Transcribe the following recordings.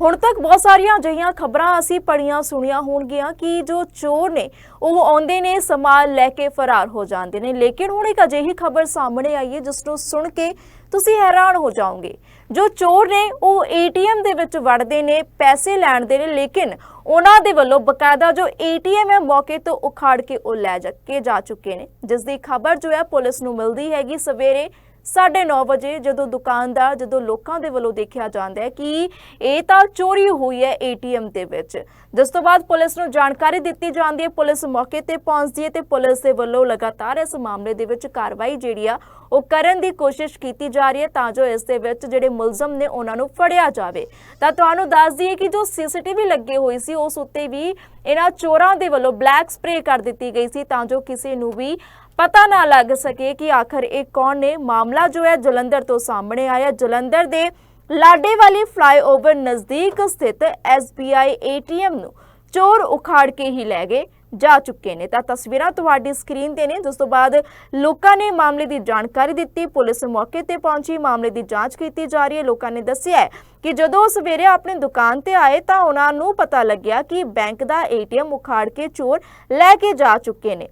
ਹੁਣ ਤੱਕ ਬਹੁਤ ਸਾਰੀਆਂ ਅਜਿਹੀਆਂ ਖਬਰਾਂ ਅਸੀਂ ਪੜੀਆਂ ਸੁਣੀਆਂ ਹੋਣਗੀਆਂ ਕਿ ਜੋ ਚੋਰ ਨੇ, ਉਹ ਆਉਂਦੇ ਨੇ, ਸਮਾਨ ਲੈ ਕੇ ਫਰਾਰ ਹੋ ਜਾਂਦੇ ਨੇ। ਲੇਕਿਨ ਹੁਣ ਇੱਕ ਅਜਿਹੀ ਖਬਰ ਸਾਹਮਣੇ ਆਈ ਹੈ, ਜਿਸ ਨੂੰ ਸੁਣ ਕੇ ਤੁਸੀਂ ਹੈਰਾਨ ਹੋ ਜਾਓਗੇ। ਜੋ ਚੋਰ ਨੇ, ਉਹ ਏਟੀਐਮ ਦੇ ਵਿੱਚ ਵੜਦੇ ਨੇ, ਪੈਸੇ ਲੈਣ ਦੇ ਨੇ, ਲੇਕਿਨ ਉਹਨਾਂ ਦੇ ਵੱਲੋਂ ਬਕਾਇਦਾ ਜੋ ਏਟੀਐਮ ਹੈ, ਮੌਕੇ ਤੋਂ ਉਖਾੜ ਕੇ ਉਹ ਲੈ ਜਾ, ਕੇ ਜਾ ਚੁੱਕੇ ਨੇ। ਜਿਸ ਦੀ ਖਬਰ ਜੋ ਹੈ, ਪੁਲਿਸ ਨੂੰ ਮਿਲਦੀ ਹੈਗੀ ਸਵੇਰੇ 9:30 ਵਜੇ ਜਦੋਂ ਦੁਕਾਨਦਾਰ, ਜਦੋਂ ਲੋਕਾਂ ਦੇ ਵੱਲੋਂ ਦੇਖਿਆ ਜਾਂਦਾ ਹੈ ਕਿ ਇਹ ਤਾਂ ਚੋਰੀ ਹੋਈ ਹੈ ਏਟੀਐਮ ਦੇ ਵਿੱਚ। ਜਿਸ ਤੋਂ ਬਾਅਦ ਪੁਲਿਸ ਨੂੰ ਜਾਣਕਾਰੀ ਦਿੱਤੀ ਜਾਂਦੀ ਹੈ। ਪੁਲਿਸ ਮੌਕੇ ਤੇ ਪਹੁੰਚਦੀ ਹੈ ਤੇ ਪੁਲਿਸ ਦੇ ਵੱਲੋਂ ਲਗਾਤਾਰ ਇਸ ਮਾਮਲੇ ਦੇ ਵਿੱਚ ਕਾਰਵਾਈ ਜਿਹੜੀ ਆ ਉਹ ਕਰਨ ਦੀ ਕੋਸ਼ਿਸ਼ ਕੀਤੀ ਜਾ ਰਹੀ ਹੈ ਤਾਂ ਜੋ ਇਸ ਦੇ ਵਿੱਚ ਜਿਹੜੇ ਮੁਲਜ਼ਮ ਨੇ ਉਹਨਾਂ ਨੂੰ ਫੜਿਆ ਜਾਵੇ। ਤਾਂ ਤੁਹਾਨੂੰ ਦੱਸ ਦਈਏ ਕਿ ਜੋ ਸੀਸੀਟੀਵੀ ਲੱਗੇ ਹੋਈ ਸੀ, ਉਸ ਉੱਤੇ ਵੀ ਇਹਨਾਂ ਚੋਰਾਂ ਦੇ ਵੱਲੋਂ ਬਲੈਕ ਸਪਰੇ ਕਰ ਦਿੱਤੀ ਗਈ ਸੀ ਤਾਂ ਜੋ ਕਿਸੇ ਨੂੰ ਵੀ ਪਤਾ ਨਾ ਲੱਗ ਸਕੇ ਕਿ ਆਖਰ ਇਹ ਕੌਣ ਨੇ। ਮਾਮਲਾ ਜੋ ਹੈ ਜਲੰਧਰ ਤੋਂ ਸਾਹਮਣੇ ਆਇਆ। ਜਲੰਧਰ ਦੇ ਲਾਡੇ ਵਾਲੀ ਫਲਾਈਓਵਰ ਨਜ਼ਦੀਕ ਸਥਿਤ SBI ATM ਨੂੰ ਚੋਰ ਉਖਾੜ ਕੇ ਹੀ ਲੈ ਗਏ। ਜਾ ਚੁੱਕੇ ਨੇ। ਤਾਂ ਤਸਵੀਰਾਂ ਤੁਹਾਡੀ ਸਕਰੀਨ ਤੇ ਨੇ। ਜਿਸ ਤੋਂ ਬਾਅਦ ਲੋਕਾਂ ਨੇ ਮਾਮਲੇ ਦੀ ਜਾਣਕਾਰੀ ਦਿੱਤੀ। ਪੁਲਿਸ ਮੌਕੇ ਤੇ ਪਹੁੰਚੀ। ਮਾਮਲੇ ਦੀ ਜਾਂਚ ਕੀਤੀ ਜਾ ਰਹੀ ਹੈ। ਲੋਕਾਂ ਨੇ ਦੱਸਿਆ ਕਿ ਜਦੋਂ ਸਵੇਰੇ ਆਪਣੀ ਦੁਕਾਨ ਤੇ ਆਏ ਤਾਂ ਉਹਨਾਂ ਨੂੰ ਪਤਾ ਲੱਗਿਆ ਕਿ ਬੈਂਕ ਦਾ ਏਟੀਐਮ ਉਖਾੜ ਕੇ ਚੋਰ ਲੈ ਕੇ ਜਾ ਚੁੱਕੇ ਨੇ।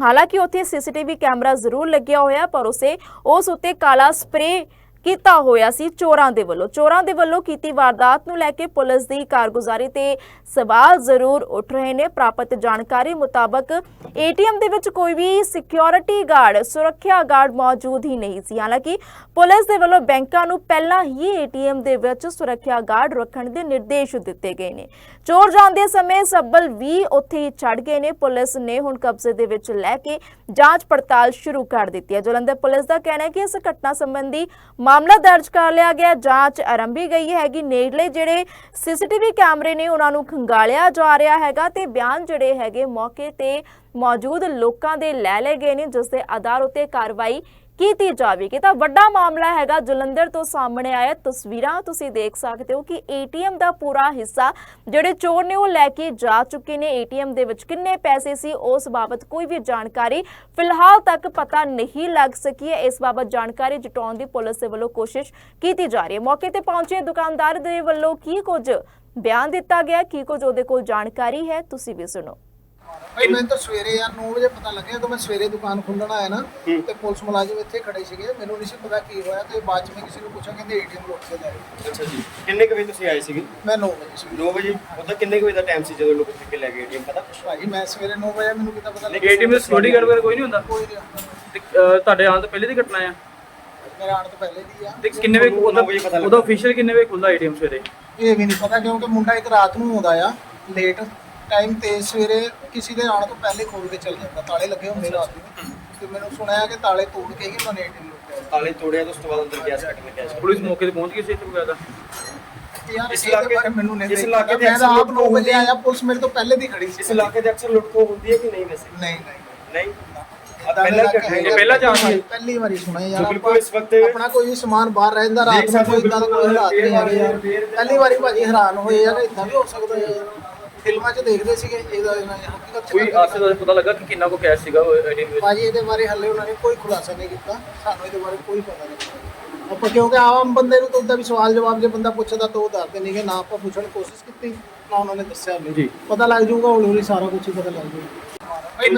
ਹਾਲਾਂਕਿ ਉੱਥੇ ਸੀਸੀਟੀਵੀ ਕੈਮਰਾ ਜ਼ਰੂਰ ਲੱਗਿਆ ਹੋਇਆ, ਪਰ ਉਸੇ ਉਸ ਉੱਤੇ ਕਾਲਾ ਸਪਰੇ ਕੀਤਾ ਹੋਇਆ ਸੀ ਚੋਰਾਂ ਦੇ ਵੱਲੋਂ। ਚੋਰਾਂ ਦੇ ਵੱਲੋਂ ਕੀਤੀ ਵਾਰਦਾਤ ਨੂੰ ਲੈ ਕੇ ਪੁਲਿਸ ਦੀ ਕਾਰਗੁਜ਼ਾਰੀ ਤੇ ਸਵਾਲ ਜ਼ਰੂਰ ਉੱਠ ਰਹੇ ਨੇ। ਪ੍ਰਾਪਤ ਜਾਣਕਾਰੀ ਮੁਤਾਬਕ ਏਟੀਐਮ ਦੇ ਵਿੱਚ ਕੋਈ ਵੀ ਸਿਕਿਉਰਿਟੀ ਗਾਰਡ ਸੁਰੱਖਿਆ ਗਾਰਡ ਮੌਜੂਦ ਹੀ ਨਹੀਂ ਸੀ। ਹਾਲਾਂਕਿ ਪੁਲਿਸ ਦੇ ਵੱਲੋਂ ਬੈਂਕਾਂ ਨੂੰ ਪਹਿਲਾਂ ਹੀ ਏਟੀਐਮ ਦੇ ਵਿੱਚ ਸੁਰੱਖਿਆ ਗਾਰਡ ਰੱਖਣ ਦੇ ਨਿਰਦੇਸ਼ ਦਿੱਤੇ ਗਏ ਨੇ। ਚੋਰ ਜਾਂਦੇ ਸਮੇਂ ਸੱਬਲ ਵੀ ਉੱਥੇ ਹੀ ਛੱਡ ਗਏ ਨੇ। ਪੁਲਿਸ ਨੇ ਹੁਣ ਕਬਜ਼ੇ ਦੇ ਵਿੱਚ ਲੈ ਕੇ ਜਾਂਚ ਪੜਤਾਲ ਸ਼ੁਰੂ ਕਰ ਦਿੱਤੀ ਹੈ। ਜਲੰਧਰ ਪੁਲਿਸ ਦਾ ਕਹਿਣਾ ਹੈ ਕਿ ਇਸ ਘਟਨਾ ਸੰਬੰਧੀ ਮਾਮਲਾ ਦਰਜ ਕਰ ਲਿਆ ਗਿਆ। ਜਾਂਚ ਆਰੰਭੀ ਗਈ ਹੈਗੀ। ਨੇੜਲੇ ਜਿਹੜੇ ਸੀਸੀਟੀਵੀ ਕੈਮਰੇ ਨੇ, ਉਹਨਾਂ ਨੂੰ ਖੰਗਾਲਿਆ ਜਾ ਰਿਹਾ ਹੈਗਾ ਤੇ ਬਿਆਨ ਜਿਹੜੇ ਹੈਗੇ ਮੌਕੇ ਤੇ ਮੌਜੂਦ ਲੋਕਾਂ ਦੇ ਲੈ ਲਏ ਗਏ ਨੇ, ਜਿਸ ਦੇ ਆਧਾਰ ਉੱਤੇ ਕਾਰਵਾਈ ਕੀਤੀ ਜਾਵੇਗੀ। ਤਾਂ ਵੱਡਾ ਮਾਮਲਾ ਹੈਗਾ। ਜਲੰਧਰ ਤੋਂ ਸਾਹਮਣੇ ਆਇਆ ਤਸਵੀਰਾਂ ਤੁਸੀਂ ਦੇਖ ਸਕਦੇ ਹੋ ਕਿ ਏਟੀਐਮ ਦਾ ਪੂਰਾ ਹਿੱਸਾ ਜਿਹੜੇ ਚੋਰ ਨੇ ਉਹ ਲੈ ਕੇ ਜਾ ਚੁੱਕੇ ਨੇ। ਏਟੀਐਮ ਦੇ ਵਿੱਚ ਕਿੰਨੇ ਪੈਸੇ ਸੀ, ਉਸ ਬਾਬਤ ਕੋਈ ਵੀ ਜਾਣਕਾਰੀ ਫਿਲਹਾਲ ਤੱਕ ਪਤਾ ਨਹੀਂ ਲੱਗ ਸਕੀ ਹੈ। ਇਸ ਬਾਬਤ ਜਾਣਕਾਰੀ ਜਟਾਉਣ ਦੀ ਪੁਲਿਸ ਦੇ ਵੱਲੋਂ ਕੋਸ਼ਿਸ਼ ਕੀਤੀ ਜਾ ਰਹੀ ਹੈ। ਮੌਕੇ ਤੇ ਪਹੁੰਚੇ ਦੁਕਾਨਦਾਰ ਦੇ ਵੱਲੋਂ ਕੀ ਕੁਝ ਬਿਆਨ ਦਿੱਤਾ ਗਿਆ, ਕੀ ਕੁਝ ਉਹਦੇ ਕੋਲ ਜਾਣਕਾਰੀ ਹੈ, ਤੁਸੀਂ ਵੀ ਸੁਣੋ। ਭਾਈ ਮੈਨੂੰ ਤਾਂ ਸਵੇਰੇ ਯਾਰ 9 ਵਜੇ ਪਤਾ ਲੱਗਿਆ ਜਦੋਂ ਮੈਂ ਸਵੇਰੇ ਦੁਕਾਨ ਖੋਲਣ ਆਇਆ ਨਾ ਤੇ ਪੁਲਿਸ ਮੁਲਾਜ਼ਮ ਇੱਥੇ ਖੜੇ ਸੀਗੇ। ਮੈਨੂੰ ਨਹੀਂ ਸੀ ਪਤਾ ਕੀ ਹੋਇਆ ਤੇ ਬਾਅਦ ਚ ਮੈਂ ਕਿਸੇ ਨੂੰ ਪੁੱਛਿਆ ਕਹਿੰਦੇ ਏਟੀਐਮ ਲੁੱਟ ਕੇ ਲੈ ਗਏ ਅੱਛਾ ਜੀ। ਕਿੰਨੇ ਕੁ ਵਜੇ ਤੁਸੀਂ ਆਏ ਸੀਗੇ? ਮੈਂ 9 ਵਜੇ ਸੀ। 9 ਵਜੇ? ਉਹਦਾ ਕਿੰਨੇ ਕੁ ਵਜੇ ਦਾ ਟਾਈਮ ਸੀ ਜਦੋਂ ਲੋਕ ਚੁੱਕ ਕੇ ਲੈ ਗਏ ਏਟੀਐਮ ਪਤਾ? ਭਾਜੀ ਮੈਂ ਸਵੇਰੇ 9 ਵਜੇ ਮੈਨੂੰ ਕਿਤਾ ਪਤਾ ਨਹੀਂ ਏਟੀਐਮ ਦੇ ਸਿਕਿਉਰਿਟੀ ਗਾਰਡ ਵਗੈਰਾ ਕੋਈ ਨਹੀਂ ਹੁੰਦਾ? ਕੋਈ ਨਹੀਂ ਆਉਂਦਾ। ਤੇ, ਅਹ, ਤੁਹਾਡੇ ਆਉਣ ਤੋਂ ਪਹਿਲੇ ਦੀ ਘਟਨਾ ਆ? ਮੇਰੇ ਆਉਣ ਤੋਂ ਪਹਿਲੇ ਦੀ ਆ। ਤੇ ਕਿੰਨੇ ਵਜੇ ਉਹਦਾ ਨੌ ਵਜੇ ਪਤਾ ਲੱਗਾ। ਉਹਦਾ ਅਫੀਸ਼ੀਅਲ ਕਿੰਨੇ ਵਜੇ ਖੁੱਲਦਾ ਏਟੀਐਮ ਸਵੇਰੇ? ਇਹ ਵੀ ਨਹੀਂ ਪਤਾ ਕਿਉਂਕਿ ਮੁੰਡਾ ਇੱਕ ਰਾਤ ਨੂੰ ਆਉਂਦਾ ਆ ਲੇਟ ਟਾਈਮ ਤੇ ਸਵੇਰੇ ਕਿਸੇ ਦੇ ਆਉਣ ਤੋਂ ਪਹਿਲੇ ਖੋਲ ਕੇ ਚੱਲ ਜਾਂਦਾ। ਤਾਲੇ ਲੱਗੇ ਹੁੰਦੇ ਰਾਤ ਨੂੰ ਤੇ ਮੈਨੂੰ ਸੁਣਿਆ ਕਿ ਤਾਲੇ ਤੋੜ ਕੇ ਹੀ ਉਹਨਾਂ ਨੇ ਏਟੀਐਮ ਲੁੱਟਿਆ ਤਾਲੇ ਤੋੜਿਆ ਤੇ ਉਸ ਤੋਂ ਬਾਅਦ ਅੰਦਰ ਕੈਸ਼ ਕੱਟ ਕੇ ਕੈਸ਼ ਪੁਲਿਸ ਮੌਕੇ ਤੇ ਪਹੁੰਚ ਗਈ ਸੀ ਇੱਥੇ ਵਗੈਰਾ ਯਾਰ ਇਸ ਇਲਾਕੇ ਇਲਾਕੇ- ਮੈਨੂੰ ਨਹੀਂ ਇਸ ਇਲਾਕੇ ਦੇ ਤਾਂ ਅਕਸਰ ਆਪ 9 ਵਜੇ ਆਇਆ ਪੁਲਿਸ ਮੇਰੇ ਤੋਂ ਪਹਿਲੇ ਦੀ ਖੜੀ ਸੀ। ਇਸ ਇਲਾਕੇ ਦੇ ਅਕਸਰ ਲੁੱਟ ਖੋ ਹੁੰਦੀ ਹੈ ਕਿ ਨਹੀਂ ਵੈਸੇ? ਨਹੀਂ ਨਹੀਂ। ਪਹਿਲਾਂ ਇਹ ਪਹਿਲਾਂ ਸੀ? ਪਹਿਲੀ ਵਾਰੀ ਸੁਣਿਆ ਯਾਰ ਬਿਲਕੁਲ ਇਸ ਵਕਤ ਆਪਣਾ ਕੋਈ ਸਮਾਨ ਬਾਹਰ ਰਹਿੰਦਾ ਰਾਤ ਨੂੰ ਕੋਈ ਇਦਾਂ ਦਾ ਕੋਈ ਹਾਲਾਤ ਨਹੀਂ ਯਾਰ। ਫੇਰ- ਪਹਿਲੀ ਵਾਰੀ ਭਾਜੀ ਹੈਰਾਨ ਹੋਏ ਯਾਰ ਇਦਾਂ ਵੀ ਹੋ ਸਕਦਾ ਯਾਰ। ਫਿਲਮਾਂ 'ਚ ਦੇਖਦੇ ਸੀਗੇ ਇਹਦਾ ਇਹਨਾਂ ਨੇ ਹਕੀਕਤ 'ਚ ਕੋਈ ਆਸੇ ਦਾ ਪਤਾ ਲੱਗਾ ਕਿ ਕਿੰਨਾ ਕੋ ਕੈਸ਼ ਸੀਗਾ ਏਟੀਐਮ ਵਿੱਚ? ਭਾਜੀ ਇਹਦੇ ਬਾਰੇ ਹੱਲੇ ਉਹਨਾਂ ਨੇ ਕੋਈ ਖੁਲਾਸਾ ਨਹੀਂ ਕੀਤਾ ਸਾਨੂੰ ਇਹਦੇ ਬਾਰੇ ਕੋਈ ਪਤਾ ਨਹੀਂ ਆਪਾਂ ਕਿਉਂਕਿ ਆਮ ਬੰਦੇ ਨੂੰ ਤਾਂ ਉਦਾਂ ਵੀ ਸਵਾਲ ਜਵਾਬ ਜੇ ਬੰਦਾ ਪੁੱਛਦਾ ਤਾਂ ਉਹ ਦੱਸਦੇ ਨਹੀਂਗੇ ਨਾ ਆਪਾਂ ਪੁੱਛਣ ਦੀ ਕੋਸ਼ਿਸ਼ ਕੀਤੀ ਨਾ ਉਹਨਾਂ ਨੇ ਦੱਸਿਆ ਜੀ। ਪਤਾ ਲੱਗ ਜਾਊਗਾ ਹੌਲੀ ਹੌਲੀ ਸਾਰਾ ਕੁਝ ਹੀ ਪਤਾ ਲੱਗ ਜਾਊਗਾ।